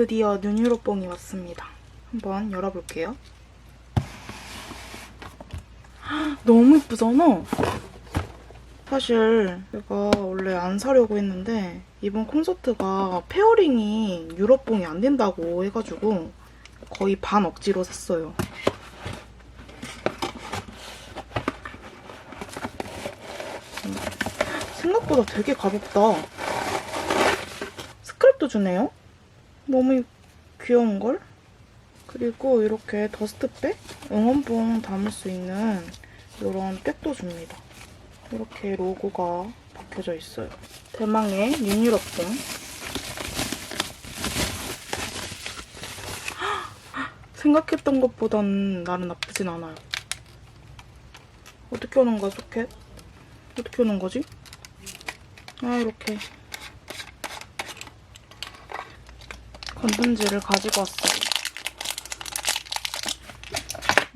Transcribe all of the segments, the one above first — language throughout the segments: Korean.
드디어 뉴유로뽕이 왔습니다. 한번 열어볼게요. 헉, 너무 예쁘잖아? 사실 제가 원래 안 사려고 했는데 이번 콘서트가 페어링이 유럽뽕이 안 된다고 해가지고 거의 반 억지로 샀어요. 음, 생각보다 되게 가볍다. 스크랩도 주네요. 너무 귀여운걸? 그리고 이렇게 더스트백? 응원봉 담을 수 있는 이런 백도 줍니다. 이렇게 로고가 박혀져 있어요. 대망의 뉴유럽봉. 생각했던 것보단 나는 나쁘진 않아요. 어떻게 오는 거야, 소켓? 어떻게 오는 거지? 아, 이렇게. 건전지를 가지고 왔어요.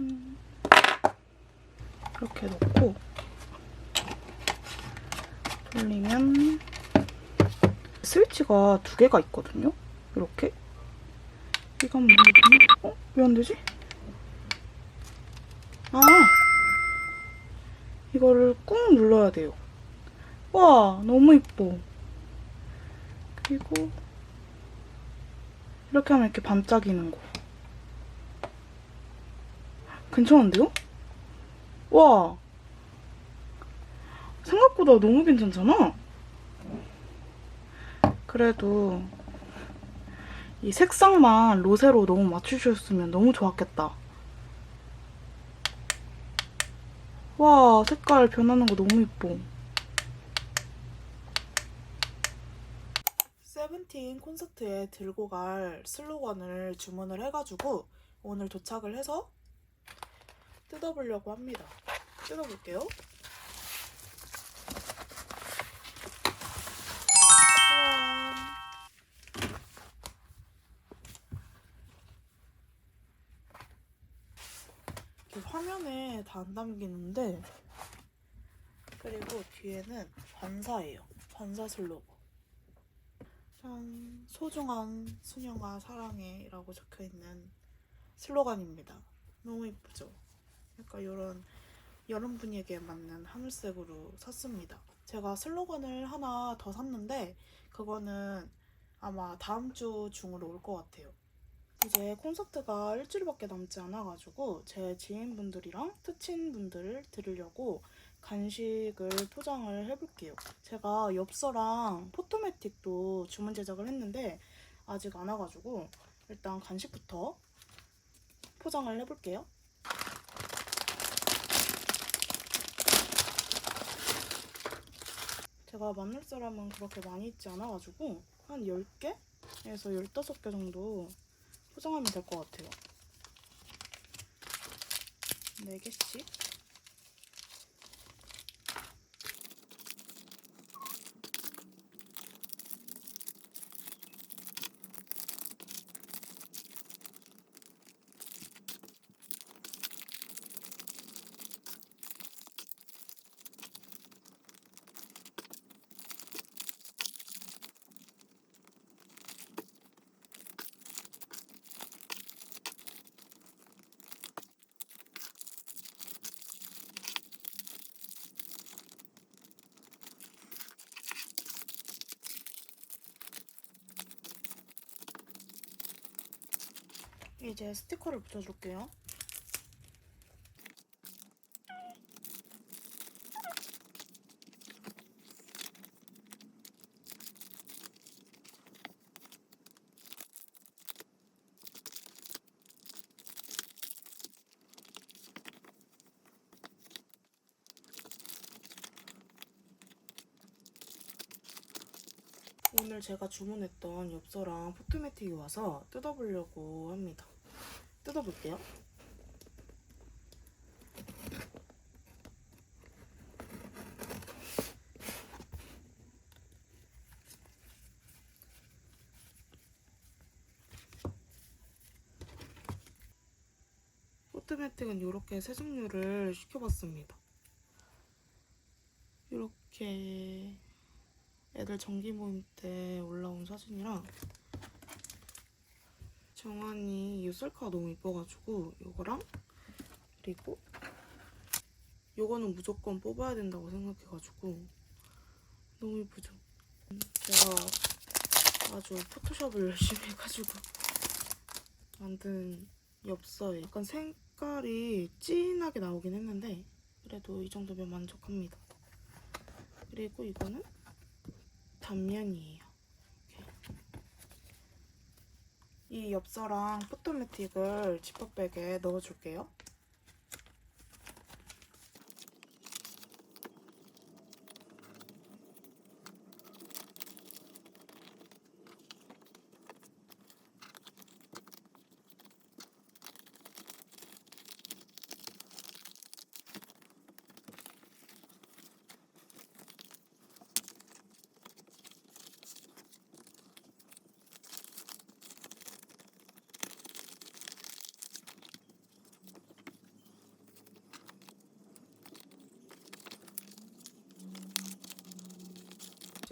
음. 이렇게 놓고 돌리면 스위치가 두 개가 있거든요. 이렇게. 이건 뭐지? 어? 왜 안 되지? 아! 이거를 꾹 눌러야 돼요. 와, 너무 이뻐. 그리고 이렇게 하면 이렇게 반짝이는 거. 괜찮은데요? 와! 생각보다 너무 괜찮잖아? 그래도 이 색상만 로제로 너무 맞추셨으면 너무 좋았겠다. 와, 색깔 변하는 거 너무 예뻐. 세븐틴 콘서트에 들고 갈 슬로건을 주문을 해가지고 오늘 도착을 해서 뜯어보려고 합니다. 뜯어볼게요. 이렇게 화면에 다 안 담기는데 그리고 뒤에는 반사예요. 반사 슬로건. 짠, 소중한 수녀가 사랑해 라고 적혀 있는 슬로건입니다. 너무 예쁘죠? 약간 이런 여름 분위기에 맞는 하늘색으로 샀습니다. 제가 슬로건을 하나 더 샀는데 그거는 아마 다음 주 중으로 올 것 같아요. 이제 콘서트가 일주일밖에 남지 않아가지고 제 지인분들이랑 특친분들을 드리려고 간식을 포장을 해볼게요. 제가 엽서랑 포토매틱도 주문 제작을 했는데 아직 안 와가지고 일단 간식부터 포장을 해볼게요. 제가 만날 사람은 그렇게 많이 있지 않아가지고 한 10개에서 15개 정도 포장하면 될 것 같아요. 4개씩? 이제 스티커를 붙여줄게요. 오늘 제가 주문했던 엽서랑 포토매틱이 와서 뜯어보려고 합니다. 뜯어볼게요. 포트매틱은 이렇게 세 종류를 시켜봤습니다. 이렇게 애들 정기 모임 때 올라온 사진이랑 정한이 이 셀카가 너무 이뻐가지고 요거랑 그리고 요거는 무조건 뽑아야 된다고 생각해가지고 너무 이쁘죠? 제가 아주 포토샵을 열심히 해가지고 만든 엽서에 약간 색깔이 진하게 나오긴 했는데 그래도 이 정도면 만족합니다. 그리고 이거는 단면이에요. 이렇게. 이 엽서랑 포토매틱을 지퍼백에 넣어줄게요.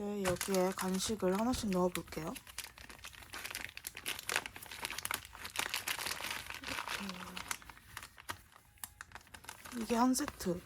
이제 여기에 간식을 하나씩 넣어볼게요. 이게 한 세트.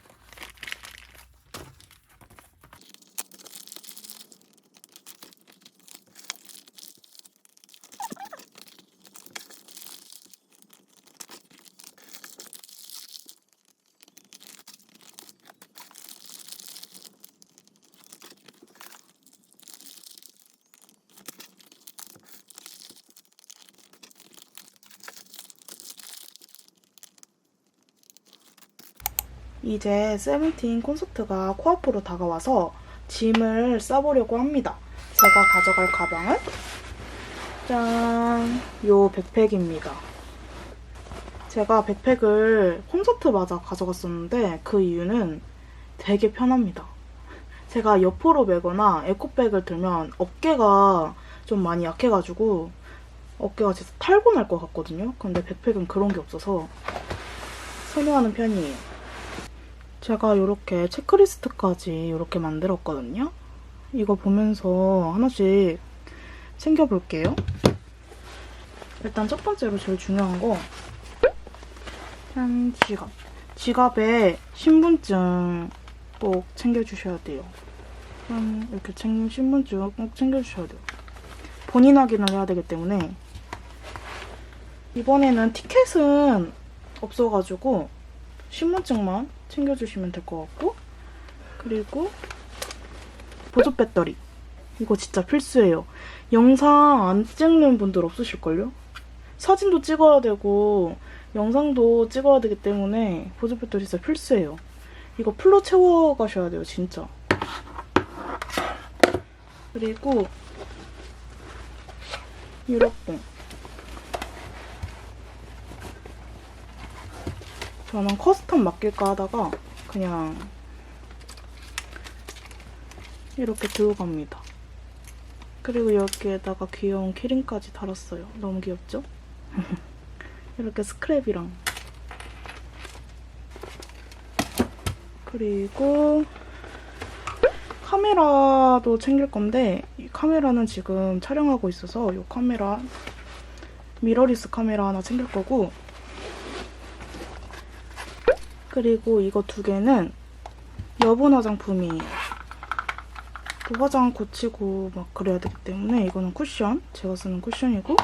이제 세븐틴 콘서트가 코앞으로 다가와서 짐을 싸보려고 합니다. 제가 가져갈 가방은 짠! 요 백팩입니다. 제가 백팩을 콘서트마다 가져갔었는데 그 이유는 되게 편합니다. 제가 옆으로 메거나 에코백을 들면 어깨가 좀 많이 약해가지고 어깨가 진짜 탈고 날 것 같거든요. 근데 백팩은 그런 게 없어서 선호하는 편이에요. 제가 이렇게 체크리스트까지 이렇게 만들었거든요. 이거 보면서 하나씩 챙겨볼게요. 일단 첫 번째로 제일 중요한 거 짠, 지갑. 지갑에 신분증 꼭 챙겨주셔야 돼요. 짠, 이렇게 챙, 신분증 꼭 챙겨주셔야 돼요. 본인 확인을 해야 되기 때문에 이번에는 티켓은 없어가지고 신분증만 챙겨주시면 될 것 같고 그리고 보조 배터리. 이거 진짜 필수예요. 영상 안 찍는 분들 없으실걸요? 사진도 찍어야 되고 영상도 찍어야 되기 때문에 보조 배터리 진짜 필수예요. 이거 풀로 채워 가셔야 돼요 진짜. 그리고 유럽봉 저는 커스텀 맡길까 하다가 그냥 이렇게 들고 갑니다. 그리고 여기에다가 귀여운 키링까지 달았어요. 너무 귀엽죠? 이렇게 스크랩이랑 그리고 카메라도 챙길 건데 이 카메라는 지금 촬영하고 있어서 이 카메라 미러리스 카메라 하나 챙길 거고 그리고 이거 두 개는 여분 화장품이에요. 그 화장 고치고 막 그래야 되기 때문에 이거는 쿠션, 제가 쓰는 쿠션이고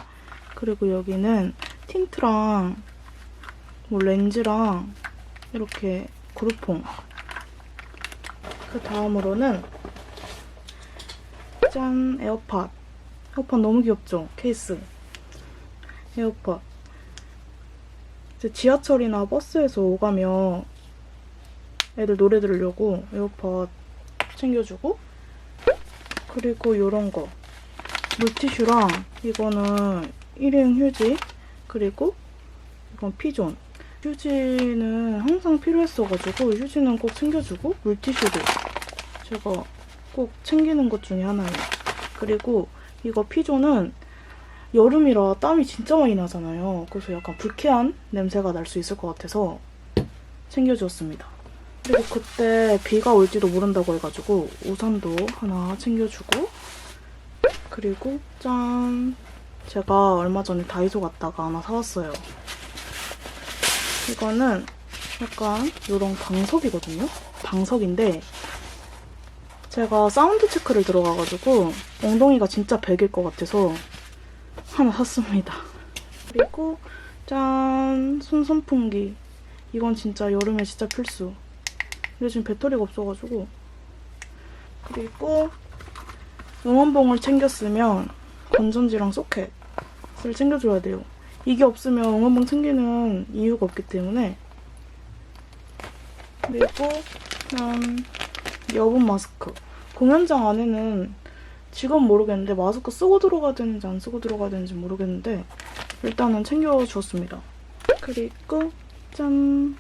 그리고 여기는 틴트랑 뭐 렌즈랑 이렇게 그루퐁 그 다음으로는 짠 에어팟 에어팟 너무 귀엽죠? 케이스 에어팟 지하철이나 버스에서 오가면 애들 노래 들으려고 에어팟 챙겨주고 그리고 요런 거. 물티슈랑 이거는 1인 휴지 그리고 이건 피존. 휴지는 항상 필요했어가지고 휴지는 꼭 챙겨주고 물티슈도 제가 꼭 챙기는 것 중에 하나예요. 그리고 이거 피존은 여름이라 땀이 진짜 많이 나잖아요. 그래서 약간 불쾌한 냄새가 날 수 있을 것 같아서 챙겨주었습니다. 그리고 그때 비가 올지도 모른다고 해가지고 우산도 하나 챙겨주고 그리고 짠 제가 얼마 전에 다이소 갔다가 하나 사왔어요. 이거는 약간 이런 방석이거든요. 방석인데 제가 사운드 체크를 들어가가지고 엉덩이가 진짜 백일 것 같아서 하나 샀습니다. 그리고 짠 손선풍기 이건 진짜 여름에 진짜 필수. 근데 지금 배터리가 없어가지고 그리고 응원봉을 챙겼으면 건전지랑 소켓을 챙겨줘야 돼요. 이게 없으면 응원봉 챙기는 이유가 없기 때문에 그리고 음, 여분 마스크 공연장 안에는 지금 모르겠는데 마스크 쓰고 들어가야 되는지 안 쓰고 들어가야 되는지 모르겠는데 일단은 챙겨주었습니다. 그리고 짠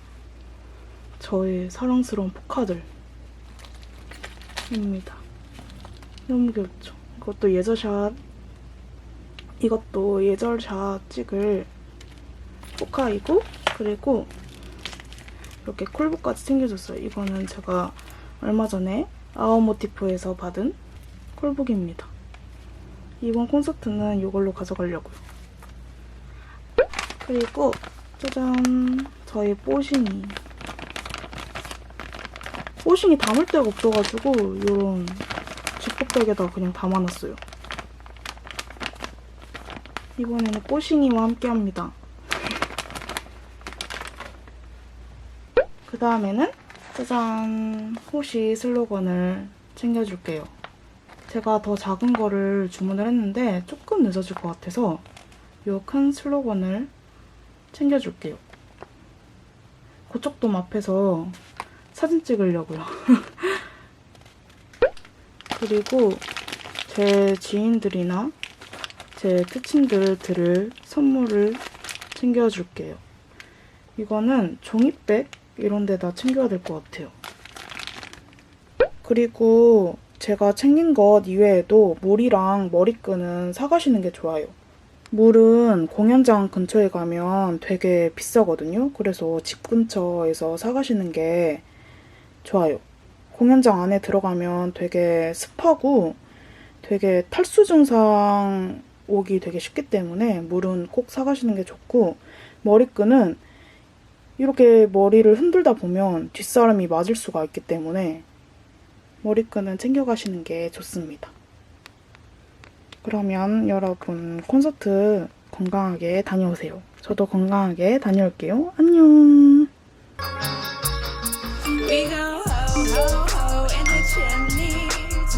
저의 사랑스러운 포카들입니다. 너무 귀엽죠? 이것도 예절샷 이것도 예절샷 찍을 포카이고 그리고 이렇게 콜북까지 챙겨줬어요. 이거는 제가 얼마 전에 아웃모티프에서 받은 콜북입니다. 이번 콘서트는 이걸로 가져가려고요. 그리고 짜잔 저희 뽀싱이 뽀싱이 담을 데가 없어가지고 이런 지퍼백에다 그냥 담아놨어요. 이번에는 뽀싱이와 함께 합니다. 그 다음에는 짜잔 호시 슬로건을 챙겨줄게요. 제가 더 작은 거를 주문을 했는데 조금 늦어질 것 같아서 이 큰 슬로건을 챙겨줄게요. 고척돔 앞에서 사진 찍으려고요. 그리고 제 지인들이나 제 특친들 들을 선물을 챙겨줄게요. 이거는 종이백 이런 데다 챙겨야 될 것 같아요. 그리고 제가 챙긴 것 이외에도 물이랑 머리끈은 사가시는 게 좋아요. 물은 공연장 근처에 가면 되게 비싸거든요. 그래서 집 근처에서 사가시는 게 좋아요. 공연장 안에 들어가면 되게 습하고 되게 탈수 증상 오기 되게 쉽기 때문에 물은 꼭 사가시는 게 좋고 머리끈은 이렇게 머리를 흔들다 보면 뒷사람이 맞을 수가 있기 때문에 머리끈은 챙겨가시는 게 좋습니다. 그러면 여러분 콘서트 건강하게 다녀오세요. 저도 건강하게 다녀올게요. 안녕. We go ho ho ho in the chimney.